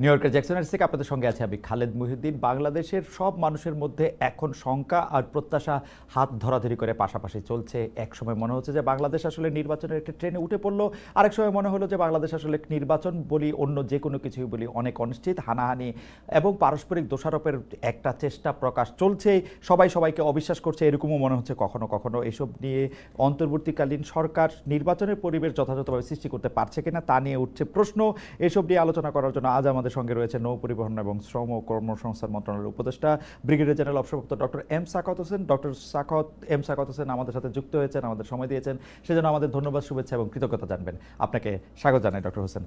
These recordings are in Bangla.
নিউ ইয়র্কের জ্যাকসনের থেকে আপনাদের সঙ্গে আছে আমি খালেদ মুহিউদ্দিন। বাংলাদেশের সব মানুষের মধ্যে এখন শঙ্কা আর প্রত্যাশা হাত ধরাধরি করে পাশাপাশি চলছে। এক সময় মনে হচ্ছে যে বাংলাদেশ আসলে নির্বাচনের একটি ট্রেনে উঠে পড়ল। আরেক সময় মনে হলো যে বাংলাদেশ আসলে নির্বাচন বলি অন্য যে কোনো কিছুই বলি অনেক অনিশ্চিত, হানাহানি এবং পারস্পরিক দোষারোপের একটা চেষ্টা প্রকাশ চলছে সবাই সবাইকে অবিশ্বাস করছে, এরকমও মনে হচ্ছে কখনো কখনো। এসব নিয়ে অন্তর্বর্তীকালীন সরকার নির্বাচনের পরিবেশ যথাযথভাবে সৃষ্টি করতে পারছে কিনা তা নিয়ে উঠছে প্রশ্ন। এসব নিয়ে আলোচনা করার জন্য আজ আমাদের সঙ্গে রয়েছে নৌ পরিবহন এবং শ্রম ও কর্মসংস্থান মন্ত্রণালয়ের উপদেষ্টা ব্রিগেডিয়ার জেনারেল অবসরপ্রাপ্ত doctor M Sakhawat Hossain. Doctor Sakhawat M Sakhawat Hossain আমাদের সাথে যুক্ত হয়েছেন আমাদের সময় দিয়েছেন। সেজন্য আমাদের ধন্যবাদ শুভেচ্ছা এবং কৃতজ্ঞতা জানবেন। আপনাকে স্বাগত জানাই ডক্টর হোসেন।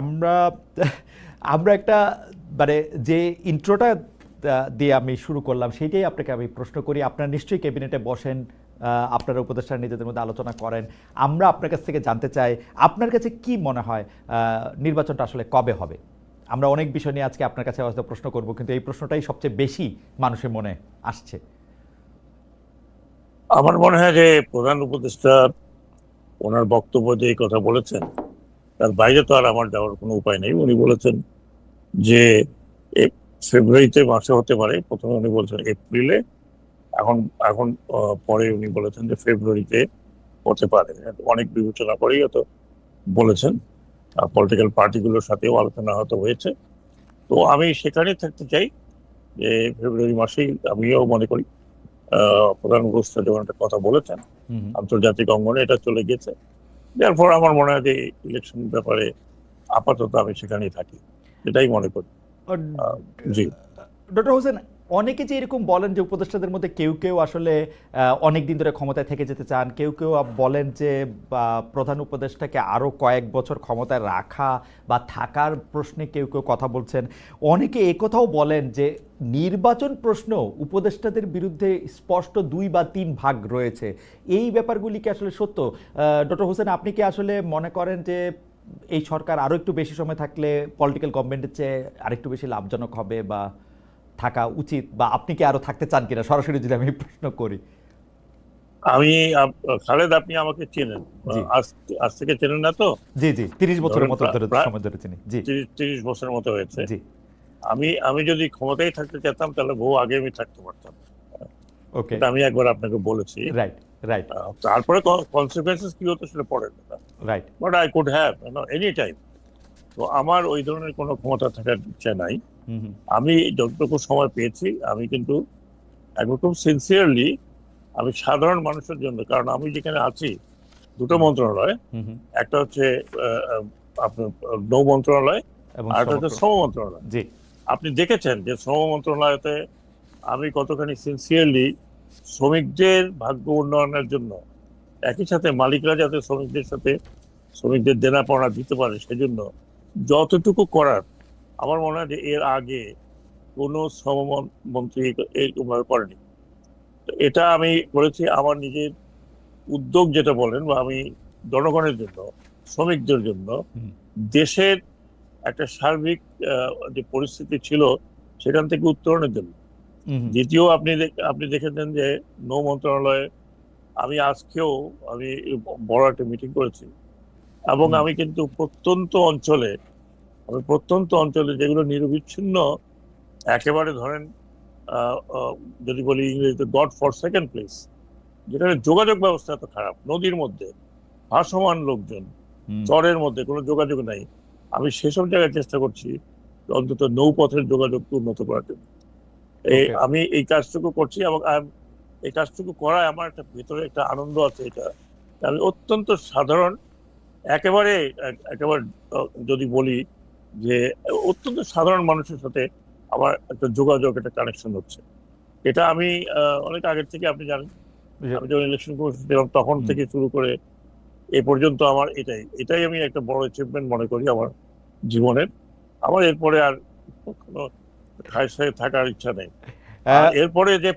আমরা. আমরা একটা মানে যে ইন্ট্রোটা দিয়ে আমি শুরু করলাম সেইটাই আপনাকে আমি প্রশ্ন করি। আপনার নিশ্চয়ই ক্যাবিনেটে বসেন আপনারা উপদেষ্টা নিজেদের মধ্যে আলোচনা করেন। আমরা আপনার কাছ থেকে জানতে চাই, আপনার কাছে কি মনে হয় নির্বাচনটা আসলে কবে হবে? আমরা অনেক বিষয় নিয়ে আজকে আপনার কাছে হয়তো প্রশ্ন করব, কিন্তু এই প্রশ্নটাই সবচেয়ে বেশি মানুষের মনে আসছে। আমার মনে হয় যে প্রধান উপদেষ্টা ওনার বক্তব্য যে এই কথা বলেছেন, তার বাইরে তো আর আমার যাওয়ার কোনো উপায় নেই। উনি বলেছেন যে ফেব্রুয়ারিতে মাসে হতে পারে। প্রথমে উনি বলছেন এপ্রিলে এখন এখন পরে উনি বলেছেন যে ফেব্রুয়ারিতে হতে পারে। অনেক বিবেচনা করেই হয়তো বলেছেন। পলিটিক্যাল পার্টিগুলোর সাথেও আলোচনা হয়তো হয়েছে। তো আমি সেখানে থাকতে চাই যে ফেব্রুয়ারি মাসেই আমিও মনে করি প্রধান উপদেষ্টা যখন একটা কথা বলেছেন আন্তর্জাতিক অঙ্গনে এটা চলে গেছে। যার ফলে আমার মনে হয় যে ইলেকশন ব্যাপারে আপাতত আমি সেখানেই থাকি এটাই মনে করি। জি। ডক্টর হোসেন অনেকে যে এরকম বলেন যে উপদেষ্টাদের মধ্যে কেউ কেউ আসলে অনেক দিন ধরে ক্ষমতায় থেকে যেতে চান, কেউ কেউ বলেন যে প্রধান উপদেষ্টাকে আরও কয়েক বছর ক্ষমতায় রাখা বা থাকার প্রশ্নে কেউ কেউ কথা বলছেন। অনেকে একথাও বলেন যে, নির্বাচন প্রশ্ন উপদেষ্টাদের বিরুদ্ধে স্পষ্ট দুই বা তিন ভাগ রয়েছে। এই ব্যাপারগুলি কি আসলে সত্য? ডক্টর হোসেন, আপনি কি আসলে মনে করেন যে, এই সরকার আরও একটু বেশি সময় থাকলে পলিটিক্যাল গভর্নমেন্টের চেয়ে আরেকটু বেশি লাভজনক হবে বা থাকা উচিত বা আপনি কি আরও থাকতে চান কিনা? সরাসরি যদি আমি প্রশ্ন করি। আমি খালেদ আপনি আমাকে চেনেন। আজ থেকে চেনেন না তো? জি জি। তিরিশ বছরের মতো ধরে সময় ধরে চিনি। জি। তিরিশ বছরের মতো হয়েছে। জি। আমি আমি যদি ক্ষমতায় থাকতে চাইতাম তাহলে বহু আগে আমি থাকতে পারতাম। ওকে। আমি একবার আপনাকে বলেছি। Right right. তারপরে কনসিকুয়েন্সেস কি হতো সেটা কথা right. But I could have any time তো আমার ওই ধরনের কোনো ক্ষমতা থাকার ইচ্ছা নাই। আমি যতটুকু সময় পেয়েছি আমি কিন্তু খুব সিনসিয়ারলি আমি সাধারণ মানুষের জন্য কারণ আমি যেখানে আছি দুটো মন্ত্রণালয়। একটা হচ্ছে আপনার নৌ মন্ত্রণালয় আর একটা হচ্ছে শ্রম মন্ত্রণালয়। আপনি দেখেছেন যে শ্রম মন্ত্রণালয়তে আমি কতখানি সিনসিয়ারলি শ্রমিকদের ভাগ্য উন্নয়নের জন্য একই সাথে মালিকরা যাতে শ্রমিকদের সাথে শ্রমিকদের দেনা পাওনা দিতে পারে সেজন্য যতটুকু করার আমার মনে হয় যে এর আগে কোনো শ্রম মন- মন্ত্রী এইভাবে করেনি। এটা আমি করেছি আমার নিজের উদ্যোগ যেটা বলেন বা আমি জনগণের জন্য শ্রমিকদের জন্য দেশের একটা সার্বিক যে পরিস্থিতি ছিল সেখান থেকে উত্তরণের জন্য। দ্বিতীয় আপনি দেখ- আপনি দেখেছেন যে নৌ মন্ত্রণালয়ে আমি আজকেও আমি বড় একটা মিটিং করেছি। এবং আমি কিন্তু প্রত্যন্ত অঞ্চলে আমি প্রত্যন্ত অঞ্চলে যেগুলো নিরবিচ্ছিন্ন একেবারে ধরেন যদি বলি ইংরেজিতে গড ফর সেকেন্ড প্লেস যেখানে যোগাযোগ ব্যবস্থা এত খারাপ নদীর মধ্যে ভাসমান লোকজন চরের মধ্যে কোনো যোগাযোগ নাই। আমি সেসব জায়গায় চেষ্টা করছি অন্তত নৌপথের যোগাযোগ উন্নত করার জন্য। এই আমি এই কাজটুকু করছি এবং এই কাজটুকু করায় আমার একটা ভিতরে একটা আনন্দ আছে এটা। আমি অত্যন্ত সাধারণ একেবারে একেবারে যদি বলি যে অত্যন্ত সাধারণ মানুষের সাথে আমার একটা যোগাযোগ একটা কানেকশন হচ্ছে। এটা আমি অনেক আগের থেকে আপনি জানেন। আমি যখন ইলেকশন করেছিলাম তখন থেকে শুরু করে এ পর্যন্ত আমার এটাই এটাই আমি একটা বড় অ্যাচিভমেন্ট মনে করি আমার জীবনের। আমার এরপরে আর কোনো সাথে থাকার ইচ্ছা নেই। এরপরে যে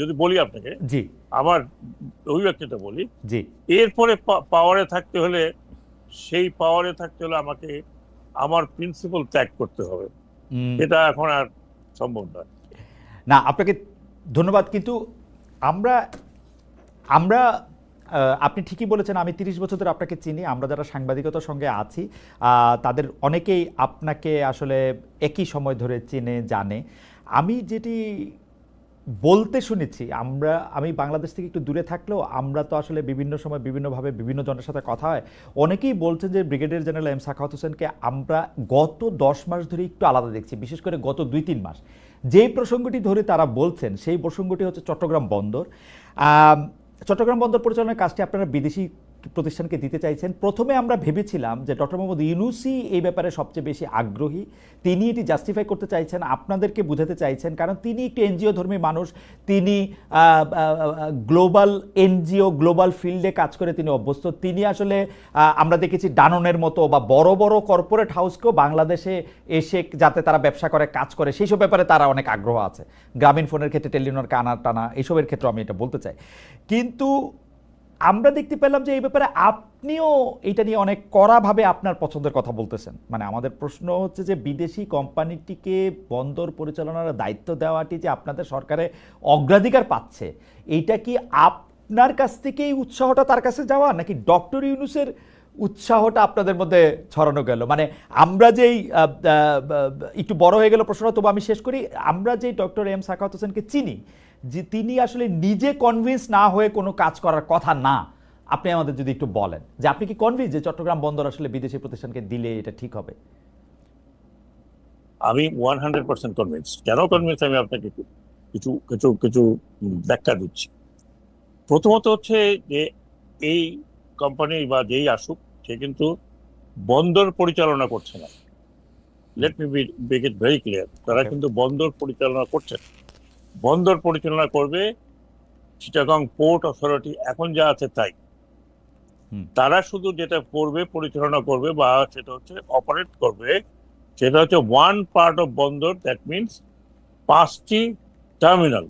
যদি বলি আপনাকে জি। আমার অভিব্যক্তিটা বলি জি। এরপরে পাওয়ারে থাকতে হলে সেই পাওয়ারে থাকতে হলে আমাকে আমার প্রিন্সিপাল ত্যাগ করতে হবে। এটা এখন আর সম্ভব নয়। না আপনাকে ধন্যবাদ কিন্তু আমরা আমরা আপনি ঠিকই বলেছেন আমি তিরিশ বছর ধরে আপনাকে চিনি আমরা যারা সাংবাদিকতার সঙ্গে আছি তাদের অনেকেই আপনাকে আসলে একই সময় ধরে চেনে জানে। আমি যেটি বলতে শুনেছি, আমরা, আমি বাংলাদেশ থেকে একটু দূরে থাকলেও আমরা তো আসলে বিভিন্ন সময় বিভিন্নভাবে বিভিন্ন জনের সাথে কথা হয়। অনেকেই বলছেন যে ব্রিগেডিয়ার জেনারেল এম সাখাওয়াত হোসেনকে আমরা গত দশ মাস ধরে একটু আলাদা দেখছি, বিশেষ করে গত দুই তিন মাস। যেই প্রসঙ্গটি ধরে তারা বলছেন, সেই প্রসঙ্গটি হচ্ছে চট্টগ্রাম বন্দর। চট্টগ্রাম বন্দর পরিচালনার কাজটি আপনারা বিদেশি প্রতিষ্ঠানকে দিতে চাইছেন। প্রথমে আমরা ভেবেছিলাম যে ডক্টর মোহাম্মদ ইউনুসি এই ব্যাপারে সবচেয়ে বেশি আগ্রহী। তিনি এটি জাস্টিফাই করতে চাইছেন, আপনাদেরকে বুঝাতে চাইছেন, কারণ তিনি একটি এনজিও ধর্মী মানুষ। তিনি গ্লোবাল এনজিও, গ্লোবাল ফিল্ডে কাজ করে তিনি অভ্যস্ত। তিনি আসলে আমরা দেখেছি ডাননের মতো বা বড় বড় কর্পোরেট হাউসকেও বাংলাদেশে এসে যাতে তারা ব্যবসা করে, কাজ করে, সেই সব ব্যাপারে তারা অনেক আগ্রহ আছে। গ্রামীণ ফোনের ক্ষেত্রে টেলিনর কানা টানা এইসবের ক্ষেত্রে আমি এটা বলতে চাই। কিন্তু আমরা দেখতে পেলাম যে এই ব্যাপারে আপনিও এটা নিয়ে অনেক কড়াভাবে আপনার পছন্দের কথা বলতেছেন। মানে আমাদের প্রশ্ন হচ্ছে যে বিদেশি কোম্পানিটিকে বন্দর পরিচালনার দায়িত্ব দেওয়াটি যে আপনাদের সরকারে অগ্রাধিকার পাচ্ছে এইটা কি আপনার কাছ থেকেই উৎসাহটা তার কাছে যাওয়া, নাকি ডক্টর ইউনুসের উৎসাহটা আপনাদের মধ্যে ছড়ানো গেল? মানে আমরা যেই একটু বড় হয়ে গেল প্রশ্নটা, তবু আমি শেষ করি। আমরা যেই ডক্টর এম সাখাওয়াত হোসেনকে চিনি যে তিনি আসলে নিজে কনভিন্স না হয়ে কোনো কাজ করার কথা না। আপনি আমাদের যদি একটু বলেন যে আপনি কি কনভিন্স যে চট্টগ্রাম বন্দর আসলে বিদেশি প্রতিষ্ঠানকে দিলে এটা ঠিক হবে? আমি ওয়ান হান্ড্রেড পার্সেন্ট কনভিন্স কেন কনভিন্স আমি আপনাকে কিছু কিছু কিছু ব্যাখ্যা দিচ্ছি। প্রথমত হচ্ছে যে এই কোম্পানি বা যেই আসুক সে কিন্তু বন্দর পরিচালনা করছে না। Let me make it very clear তারা কিন্তু বন্দর পরিচালনা করছে না। বন্দর পরিচালনা করবে চিটাগং পোর্ট অথরিটি। এখন যা আছে তাই। তারা শুধু যেটা করবে পরিচালনা করবে বা সেটা হচ্ছে অপারেট করবে সেটা হচ্ছে ওয়ান পার্ট অফ বন্দর দ্যাট মিনস পাঁচটি টার্মিনাল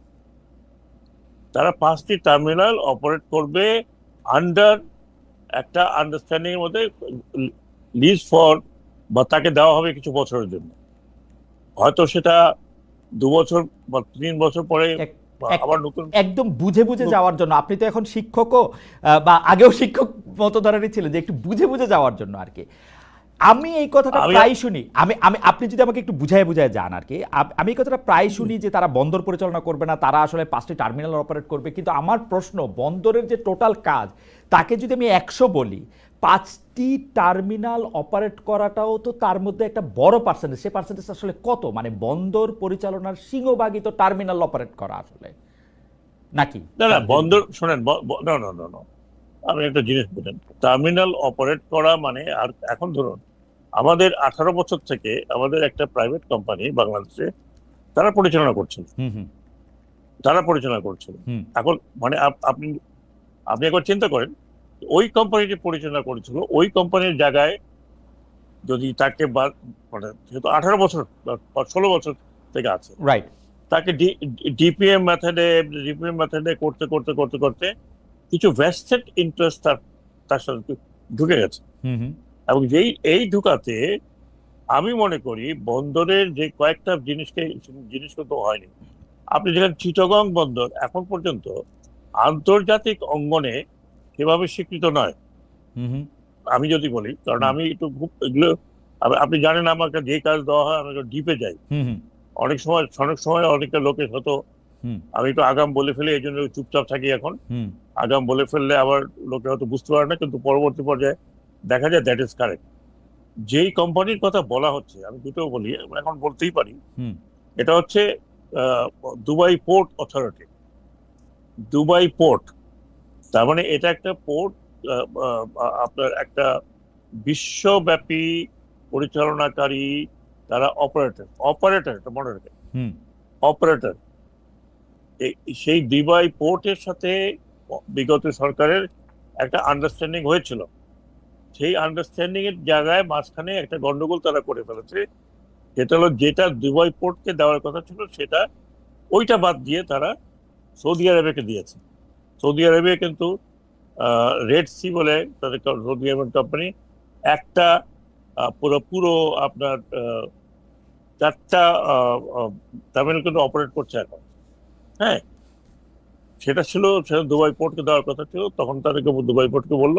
তারা পাঁচটি টার্মিনাল অপারেট করবে আন্ডার একটা আন্ডারস্ট্যান্ডিং এর মধ্যে লিজ ফর বা তাকে দেওয়া হবে কিছু বছরের জন্য। হয়তো সেটা দু বছর বা তিন বছর পরে আবার নতুন একদম বুঝে বুঝে যাওয়ার জন্য। আপনি তো এখন শিক্ষকও বা আগেও শিক্ষক মতো ধরনেরই ছিলেন যে একটু বুঝে বুঝে যাওয়ার জন্য আর কি। আমি এই কথাটা প্রায় শুনি। আমি আমি আপনি যদি আমাকে একটু বুঝায় বুঝায় যান আর কি। আমি এই কথাটা প্রায় শুনি যে তারা বন্দর পরিচালনা করবে না তারা আসলে পাঁচটি টার্মিনাল অপারেট করবে। কিন্তু আমার প্রশ্ন বন্দরের যে টোটাল কাজ তাকে যদি আমি একশো বলি পাঁচটি টার্মিনাল অপারেট করাটাও তো তার মধ্যে একটা বড় পার্সেন্টেজ সে পার্সেন্টেজ আসলে কত? মানে বন্দর পরিচালনার সিংহভাগই তো টার্মিনাল অপারেট করা আসলে। নাকি? না না বন্দর শোনেন না না না না। আমি একটা জিনিস বলেন টার্মিনাল অপারেট করা মানে আর এখন ধরুন আমাদের আঠারো বছর থেকে আমাদের একটা প্রাইভেট কোম্পানি বাংলাদেশে তারা পরিচালনা করছিল। হুম তারা পরিচালনা করছিল। এখন মানে আপ- আপনি আপনি একবার চিন্তা করেন ওই কোম্পানিটি পরিচালনা করেছিল ওই কোম্পানির জায়গায় যদি তাকে মানে যেহেতু আঠারো বছর বা ষোলো বছর থেকে আছে। রাইট তাকে ডিপিএম মেথডে ডিপিএম মেথডে করতে করতে করতে করতে কিছু ভেস্টেড ইন্টারেস্ট তার তার সাথে ঢুকে গেছে। এবং যেই এই ঢুকাতে আমি মনে করি বন্দরের যে কয়েকটা জিনিসকে জিনিস কিন্তু হয়নি। আপনি যেখানে চিটগং বন্দর এখন পর্যন্ত আন্তর্জাতিক অঙ্গনে সেভাবে স্বীকৃত নয়। আমি যদি বলি কারণ আমি একটু খুব এগুলো আপনি জানেন আমাকে যে কাজ দেওয়া হয় আমি ডিপে যাই। অনেক সময় অনেক সময় অনেকটা লোকের হতো। আমি একটু আগাম বলে ফেলি এই জন্য চুপচাপ থাকি এখন। আগাম বলে ফেললে আবার লোকে হয়তো বুঝতে পারে না কিন্তু পরবর্তী পর্যায়ে দেখা যায় দ্যাট ইজ কারেক্ট যেই কোম্পানির কথা বলা হচ্ছে আমি দুটো বলি এখন বলতেই পারি। এটা হচ্ছে আহ, Dubai port authority Dubai port তার মানে এটা একটা পোর্ট আপনার একটা বিশ্বব্যাপী পরিচালনাকারী তারা অপারেটর অপারেটর এটা মনে হুম। অপারেটর সেই দুবাই পোর্টের সাথে বিগত সরকারের একটা আন্ডারস্ট্যান্ডিং হয়েছিল। সেই আন্ডারস্ট্যান্ডিং এর জায়গায় মাঝখানে একটা গন্ডগোল তারা করে ফেলেছে। যেটা হলো যেটা দুবাই পোর্টকে দেওয়ার কথা ছিল সেটা ওইটা বাদ দিয়ে তারা সৌদি আরবেকে দিয়েছে। সৌদি আরবে কিন্তু রেড সি বলে তাদের সৌদি আরবের কোম্পানি একটা পুরো পুরো আপনার চারটা টার্মিনাল কিন্তু অপারেট করছে এখন। হ্যাঁ? সেটা ছিল সেটা দুবাই পোর্টকে দেওয়ার কথা ছিল তখন তাদেরকে দুবাই পোর্টকে বলল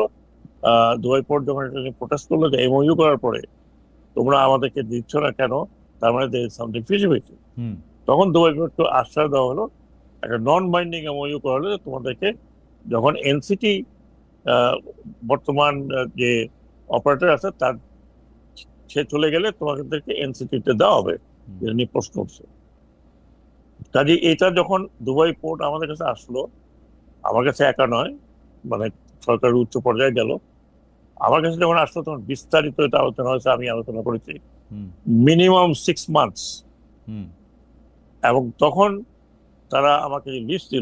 দুবাই পোর্ট যখন এটা নিয়ে প্রোটেস্ট করল যে এমওইউ করার পরে তোমরা আমাদেরকে দিচ্ছ না কেন? তার মানে সামথিং ফিজিবিলিটি হুম। তখন দুবাই পোর্টকে আশ্বাস দেওয়া হলো একটা নন বাইন্ডিং এমওইউ করা হলো তোমাদেরকে যখন এনসিটি বর্তমান যে অপারেটর আছে তার সে চলে গেলে তোমাদেরকে এনসিটিতে দেওয়া হবে। এটা নিয়ে প্রশ্ন উঠছে। কাজে এটা যখন দুবাই পোর্ট আমাদের কাছে আসলো আমার কাছে একা নয় মানে সরকারের উচ্চ পর্যায়ে গেল আমার কাছে যখন আসলো তখন বিস্তারিত এটা আলোচনা হয়েছে আমি আলোচনা করেছি। মিনিমাম সিক্স মান্থস এবং তখন তারা আমাকে লিস্ট দিল।